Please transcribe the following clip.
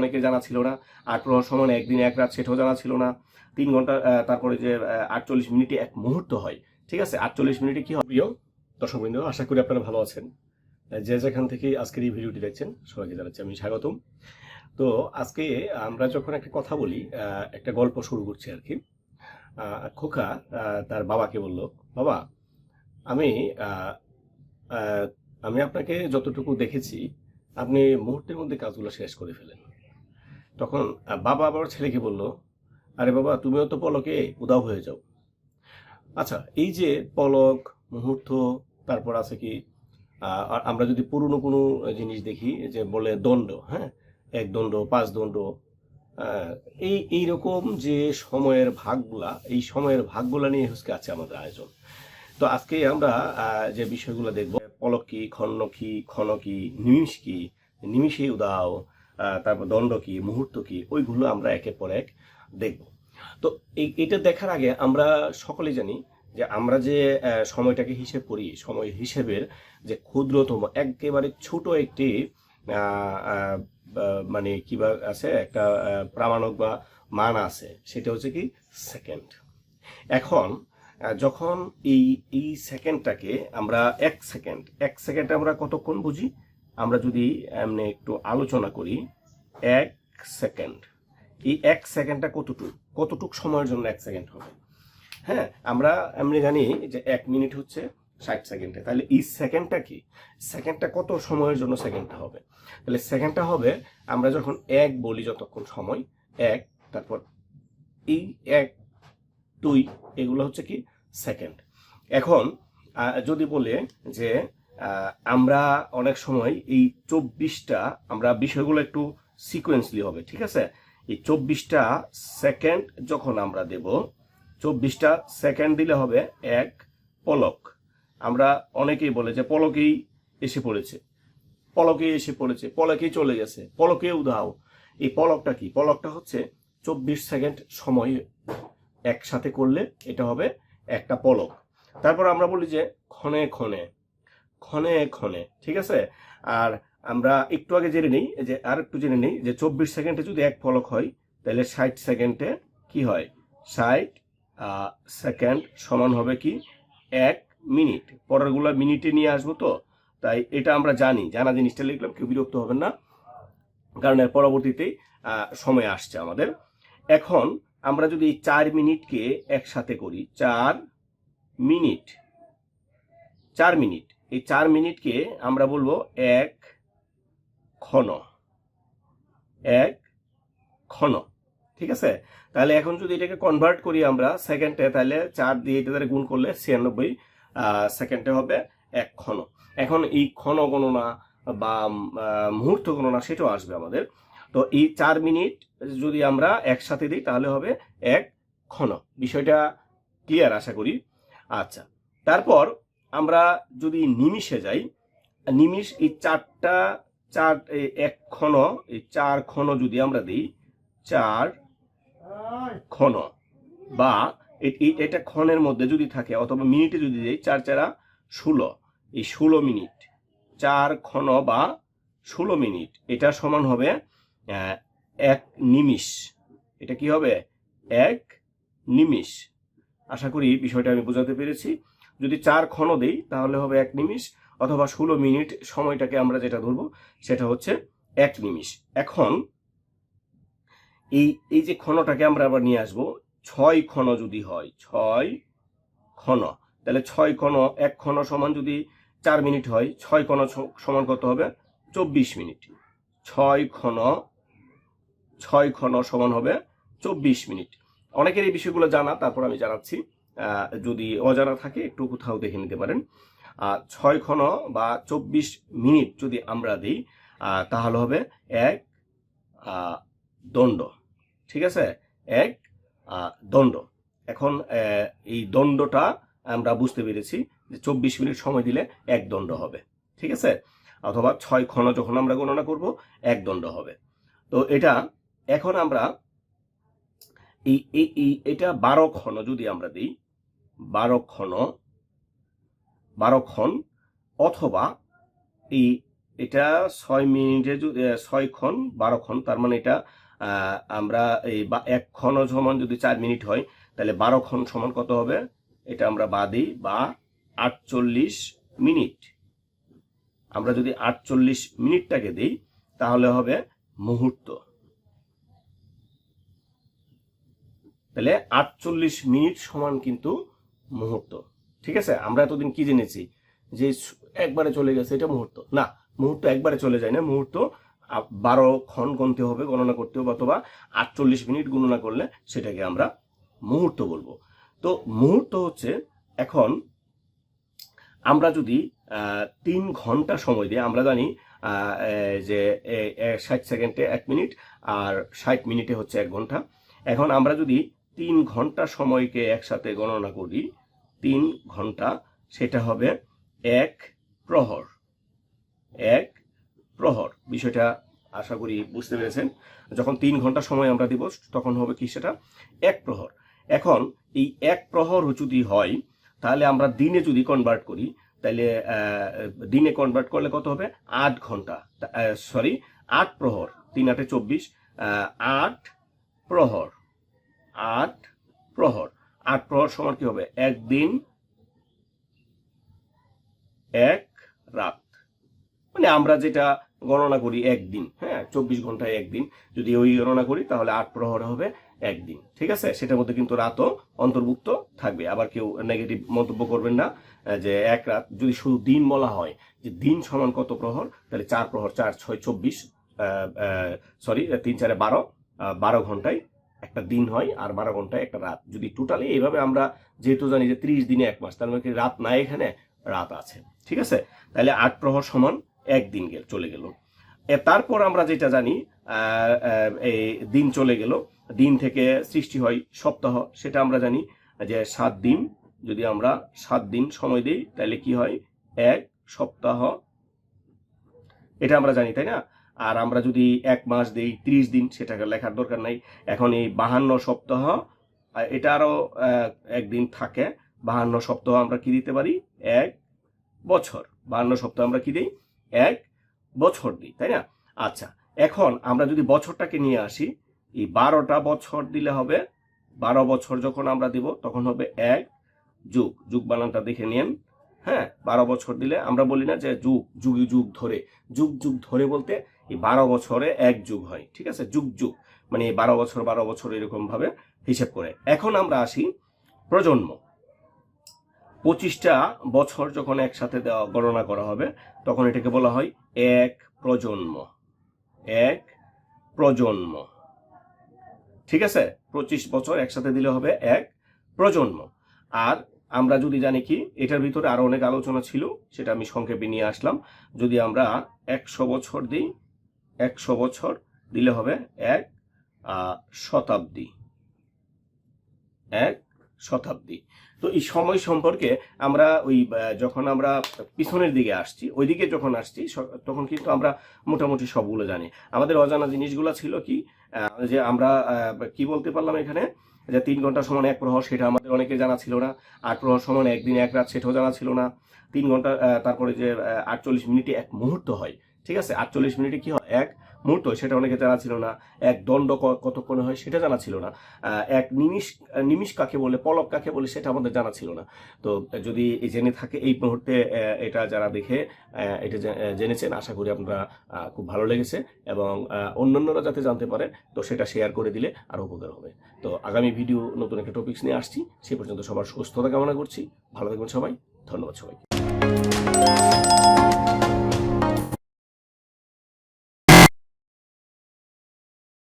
অনেকে জানা ছিল না। আট প্রহর সমান একদিন এক রাত সেটাও জানা ছিল না। তিন ঘণ্টা তারপরে যে আটচল্লিশ মিনিটে এক মুহূর্ত হয়। ঠিক আছে? আটচল্লিশ মিনিটে কি হয়? প্রিয় দর্শকবৃন্দ, আশা করি আপনারা ভালো আছেন। যে যেখান থেকে আজকের এই ভিডিওটি দেখছেন, সবাইকে জানাচ্ছি আমি স্বাগতম। তো আজকে আমরা যখন একটা কথা বলি একটা গল্প শুরু করছি আর কি। খোকা তার বাবাকে বলল, বাবা, আমি আমি আপনাকে যতটুকু দেখেছি, আপনি মুহূর্তের মধ্যে কাজগুলো শেষ করে ফেলেন। তখন বাবা আবার ছেলেকে বলল, আরে বাবা, তুমিও তো পলকে, উদাও হয়ে যাও। আচ্ছা এই যে পলক, মুহূর্ত, তারপর আছে কি আমরা যদি পুরনো কোনো জিনিস দেখি, যে বলে দণ্ড হ্যাঁ এক দণ্ড, পাঁচ দণ্ড এই এইরকম যে সময়ের ভাগগুলা, এই সময়ের ভাগগুলা নিয়ে হচ্ছে আছে আমাদের আয়োজন। তো আজকে আমরা যে বিষয়গুলো দেখব, পলক কি খন্ন কি, ক্ষণ কি, নিমিষ কি নিমিষে উদাও তারপর দণ্ড কি, মুহূর্ত কি, ওইগুলো আমরা একের পর এক দেখব। তো এই- এটা দেখার আগে আমরা সকলে জানি যে আমরা যে সময়টাকে হিসেব করি, সময় হিসেবের যে ক্ষুদ্রতম, একেবারে ছোট একটি মানে কি আছে, একটা প্রামাণক বা মান আছে, সেটা হচ্ছে কি সেকেন্ড এখন যখন এই এই সেকেন্ডটাকে আমরা এক সেকেন্ড এক সেকেন্ড আমরা কতক্ষণ বুঝি? আমরা যদি এমনি একটু আলোচনা করি, এক সেকেন্ড। এই এক সেকেন্ডটা কতটুক? কতটুক সময়ের জন্য এক সেকেন্ড হবে? হ্যাঁ আমরা এমনি জানি যে এক মিনিট হচ্ছে ষাট সেকেন্ডে। তাহলে এই সেকেন্ডটা কি? সেকেন্ডটা কত সময়ের জন্য সেকেন্ডটা হবে? তাহলে সেকেন্ডটা হবে, আমরা যখন এক বলি যতক্ষণ সময়, এক, তারপর এই এক, দুই, এগুলো হচ্ছে কি? সেকেন্ড। এখন যদি বলে যে আমরা অনেক সময় এই চব্বিশটা, আমরা বিষয়গুলো একটু সিকোয়েন্সলি হবে, ঠিক আছে? এই চব্বিশটা সেকেন্ড যখন আমরা দেব, চব্বিশটা সেকেন্ড দিলে হবে এক পলক। আমরা অনেকেই বলে যে পলকেই এসে পড়েছে। পলকেই এসে পড়েছে পলকেই চলে গেছে পলকে উদাও এই পলকটা কি? পলকটা হচ্ছে চব্বিশ সেকেন্ড সময় একসাথে করলে এটা হবে একটা পলক। তারপর আমরা বলি যে ক্ষণে ক্ষণে ক্ষণে ক্ষণে, ঠিক আছে? আর আমরা একটু আগে জেনে নিই যে আর একটু জেনে নিই যে চব্বিশ সেকেন্ডে যদি এক পলক হয়, তাহলে ষাট সেকেন্ডে কি হয়? ষাট সেকেন্ড সমান হবে কি? এক মিনিট। পরেরগুলো মিনিটে নিয়ে আসব তো? তাই এটা আমরা জানি। জানা জিনিসটা লিখলাম, কেউ বিরক্ত হবেন না। কারণ এর পরবর্তীতেই সময় আসছে আমাদের। এখন আমরা যদি এই চার মিনিটকে একসাথে করি, চার মিনিট চার মিনিট এই চার মিনিটকে আমরা বলব এক ক্ষণ এক ক্ষণ ঠিক আছে? তাহলে এখন যদি এটাকে কনভার্ট করি আমরা সেকেন্ডে তাহলে চার দিয়ে এটা দ্বারা গুণ করলে ছিয়ানব্বই সেকেন্ডে হবে এক ক্ষণ এখন এই ক্ষণ গণনা বা মুহূর্ত গণনা সেটাও আসবে আমাদের। তো এই চার মিনিট যদি আমরা একসাথে দিই, তাহলে হবে এক ক্ষণ বিষয়টা ক্লিয়ার আশা করি। আচ্ছা তারপর আমরা যদি নিমিষে যাই, নিমিষ এই চারটা, চার এক ক্ষণ, এই চার ক্ষণ যদি আমরা দিই, চার ক্ষণ বা এটা ক্ষণের মধ্যে যদি থাকে অথবা মিনিটে যদি দিই, চার চারা ষোলো, এই ষোলো মিনিট, চার ক্ষণ বা ষোলো মিনিট, এটা সমান হবে এক নিমিষ, এটা কি হবে? এক নিমিষ। আশা করি বিষয়টা আমি বোঝাতে পেরেছি। যদি চার ক্ষণ দেই, তাহলে হবে এক নিমিষ অথবা ষোলো মিনিট সময়টাকে আমরা যেটা ধরবো, সেটা হচ্ছে এক নিমিষ। এখন এই এই যে ক্ষণটাকে আমরা আবার নিয়ে আসব, ছয় ক্ষণ যদি হয়, ছয় ক্ষণ তাহলে ছয় ক্ষণ এক ক্ষণ সমান যদি চার মিনিট হয়, ছয় ক্ষণ সমান কত হবে? চব্বিশ মিনিট। ছয় ক্ষণ ছয় ক্ষণ সমান হবে চব্বিশ মিনিট। অনেকের এই বিষয়গুলো জানা, তারপর আমি জানাচ্ছি। যদি অজানা থাকে, একটু কোথাও দেখে নিতে পারেন। ছয় ক্ষণ বা চব্বিশ মিনিট যদি আমরা দিই তাহলে হবে এক দণ্ড। ঠিক আছে? এক দণ্ড। এখন এই দণ্ডটা আমরা বুঝতে পেরেছি যে চব্বিশ মিনিট সময় দিলে এক দণ্ড হবে। ঠিক আছে? অথবা ছয় ক্ষণ যখন আমরা গণনা করব, এক দণ্ড হবে। তো এটা এখন আমরা এই এই এটা বারো ক্ষণ যদি আমরা দিই, বারো ক্ষণ বারো ক্ষণ, অথবা এই, এটা ছয় মিনিটে ছয় ক্ষণ, বারো ক্ষণ, তার মানে এটা আমরা এই বা, এক ক্ষণ সমান যদি চার মিনিট হয়, তাহলে বারো ক্ষণ সমান কত হবে? এটা আমরা বাদি বা আটচল্লিশ মিনিট। আমরা যদি আটচল্লিশ মিনিটটাকে দিই, তাহলে হবে মুহূর্ত। তাহলে আটচল্লিশ মিনিট সমান কিন্তু মুহূর্ত। ঠিক আছে? আমরা এতদিন কি জেনেছি? যে একবারে চলে গেছে, এটা মুহূর্ত। না, মুহূর্ত একবারে চলে যায় না। মুহূর্ত বারো ক্ষণ গণতে হবে, গণনা করতে হবে, অথবা আটচল্লিশ মিনিট গণনা করলে সেটাকে আমরা মুহূর্ত বলব। তো মুহূর্ত হচ্ছে এখন আমরা যদি তিন ঘণ্টা সময় দিই আমরা জানি যে ষাট সেকেন্ডে এক মিনিট, আর ষাট মিনিটে হচ্ছে এক ঘণ্টা। এখন আমরা যদি তিন ঘণ্টা সময়কে একসাথে গণনা করি, তিন ঘণ্টা, সেটা হবে এক প্রহর। এক প্রহর, বিষয়টা আশা করি বুঝতে পেরেছেন। যখন তিন ঘণ্টা সময় আমরা দিব, তখন হবে কি সেটা? এক প্রহর। এখন এই এক প্রহর যদি হয়, তাহলে আমরা দিনে যদি কনভার্ট করি, তাহলে দিনে কনভার্ট করলে কত হবে? আট ঘণ্টা। সরি আট প্রহর, তিন আটে চব্বিশ আট প্রহর। আট প্রহর। আট প্রহর সমান কি হবে? একদিন এক রাত। মানে আমরা যেটা গণনা করি একদিন হ্যাঁ? চব্বিশ ঘন্টায় একদিন যদি ওই গণনা করি, তাহলে আট প্রহর হবে একদিন ঠিক আছে? সেটার মধ্যে কিন্তু রাতও অন্তর্ভুক্ত থাকবে। আবার কেউ নেগেটিভ মন্তব্য করবেন না যে এক রাত যদি শুধু দিন বলা হয়, যে দিন সমান কত প্রহর? তাহলে চার প্রহর, চার, ছয়, চব্বিশ সরি তিন, চারে বারো বারো ঘন্টায় একটা দিন হয় আর বারো ঘন্টায় একটা রাত। যদি টোটালি এইভাবে আমরা যেহেতু জানি যে ত্রিশ দিনে এক মাস, তার মানে রাত নাই এখানে, রাত আছে। ঠিক আছে? তাহলে আট প্রহর সমান একদিন গেল, চলে গেল। তারপর আমরা যেটা জানি এই দিন চলে গেল। দিন থেকে সৃষ্টি হয় সপ্তাহ। সেটা আমরা জানি যে সাত দিন। যদি আমরা সাত দিন সময় দিই, তাহলে কি হয়? এক সপ্তাহ। এটা আমরা জানি, তাই না? আর আমরা যদি এক মাস দিই, ত্রিশ দিন, সেটাকে লেখার দরকার নাই। এখন এই বাহান্ন সপ্তাহ এটা আরও একদিন থাকে। বাহান্ন সপ্তাহ আমরা কি দিতে পারি? এক বছর। বাহান্ন সপ্তাহ আমরা কি দিই? এক বছর দিই, তাই না? আচ্ছা এখন আমরা যদি বছরটাকে নিয়ে আসি, এই বারোটা বছর দিলে হবে, বারো বছর যখন আমরা দিব, তখন হবে এক যুগ। যুগ বানানটা দেখে নিন হ্যাঁ বারো বছর দিলে আমরা বলি না যে যুগ যুগ যুগ ধরে। যুগ যুগ ধরে বলতে এই বারো বছরে এক যুগ হয়, ঠিক আছে? যুগ যুগ। মানে বারো বছর বারো বছর এরকম ভাবে হিসেব করে। এখন আমরা আসি প্রজন্ম। পঁচিশটা বছর যখন একসাথে দেওয়া, গণনা করা হবে, তখন এটাকে বলা হয় এক প্রজন্ম। এক প্রজন্ম। ঠিক আছে? পঁচিশ বছর একসাথে দিলে হবে এক প্রজন্ম। আর আমরা যদি জানি কি, এটার ভিতরে আরও অনেক আলোচনা ছিল, সেটা আমি সংক্ষেপে নিয়ে আসলাম। যদি আমরা একশো বছর দিই একশো বছর দিলে হবে এক শতাব্দী। এক শতাব্দী। তো এই সময় সম্পর্কে আমরা ওই যখন আমরা পিছনের দিকে আসছি ওই দিকে যখন আসছি তখন কিন্তু আমরা মোটামুটি সবগুলো জানি। আমাদের অজানা জিনিসগুলো ছিল কি যে আমরা কি বলতে পারলাম এখানে? যে তিন ঘণ্টা সমান এক প্রহর, সেটা আমাদের অনেকে জানা ছিল না। আট প্রহর সমান একদিন এক রাত, সেটাও জানা ছিল না। তিন ঘণ্টা তারপরে যে আটচল্লিশ মিনিটে এক মুহূর্ত হয়। ঠিক আছে? আটচল্লিশ মিনিটে কি হয়? এক মুহূর্ত, সেটা অনেকে জানা ছিল না। এক দণ্ড কতক্ষণে হয়, সেটা জানা ছিল না। এক নিমিষ নিমিষ কাকে বলে, পলক কাকে বলে, সেটা আমাদের জানা ছিল না। তো যদি জেনে থাকে এই মুহূর্তে এটা যারা দেখে এটা জেনেছেন, আশা করি আপনারা খুব ভালো লেগেছে এবং অন্যান্যরা যাতে জানতে পারে, তো সেটা শেয়ার করে দিলে আরও উপকার হবে। তো আগামী ভিডিও নতুন একটা টপিকস নিয়ে আসছি। সে পর্যন্ত সবার সুস্থতা কামনা করছি। ভালো থাকবেন সবাই। ধন্যবাদ সবাই